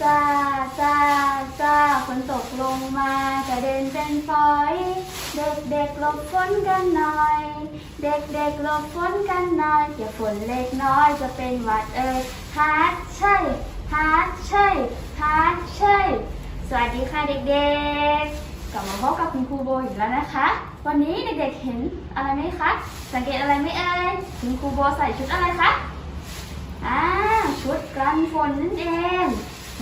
ซาซาซาฝนตกลงมากระเด็นเป็นฝอย เด็กๆหลบฝนกันหน่อย เด็กๆหลบฝนกันหน่อยเดี๋ยวฝนเล็กน้อยจะเป็นหวัดเอ่ยฮาร์ดใช่ฮาร์ดใช่ฮาร์ดใช่ สวัสดีค่ะเด็กๆ กลับมาพบกับคุณครูโบอีกแล้วนะคะ วันนี้เด็กๆเห็นอะไรไหมคะ สังเกตอะไรไหมเอ่ยคุณครูโบใส่ชุดอะไรคะ อ่า ชุดกันฝนนั่นเอง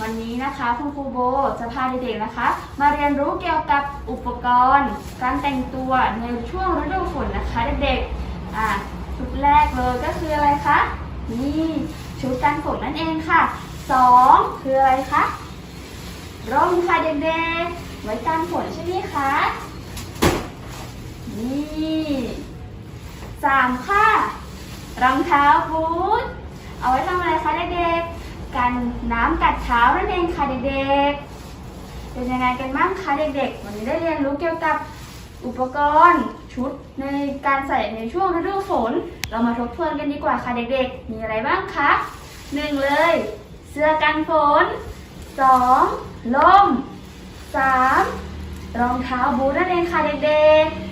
วันนี้นะคะคุณครูโบจะพาเด็กๆนะคะ มาเรียนรู้เกี่ยวกับอุปกรณ์ การแต่งตัวในช่วงฤดูฝนนะคะเด็กๆอ่าชุดแรกเลยก็คืออะไรคะนี่ชุดกันฝนนั่นเองค่ะสองคืออะไรคะร่มค่ะเด็กๆไว้กันฝนใช่ไหมคะนี่สามค่ะรองเท้าบูทเอาไว้ทำอะไรคะเด็กๆ กันน้ำกัดเท้านั่นเองค่ะเด็กๆ เป็นยังไงกันบ้างคะเด็กๆ วันนี้ได้เรียนรู้เกี่ยวกับอุปกรณ์ชุดในการใส่ในช่วงฤดูฝน เรามาทบทวนกันดีกว่าค่ะเด็กๆ มีอะไรบ้างคะหนึ่งเลย เสื้อกันฝนสองล่มสามรองเท้าบูทนั่นเองค่ะเด็กๆ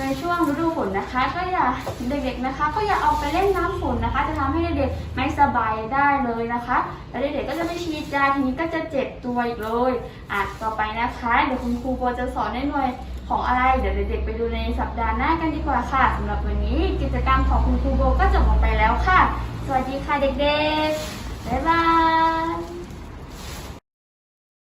ในช่วงฤดูฝนนะคะ ก็อย่าเด็กๆนะคะ ก็อย่าออกไปเล่นน้ำฝนนะคะ จะทำให้เด็กๆไม่สบายได้เลยนะคะ แล้วเด็กๆก็จะไม่ฉีดยาทีนี้ก็จะเจ็บตัวอีกเลยอะต่อไปนะคะ เดี๋ยวคุณครูโบจะสอนในหน่วยของอะไร เดี๋ยวเด็กๆไปดูในสัปดาห์หน้ากันดีกว่าค่ะสำหรับวันนี้กิจกรรมของคุณครูโบก็จบลงไปแล้วค่ะ สวัสดีค่ะเด็กๆ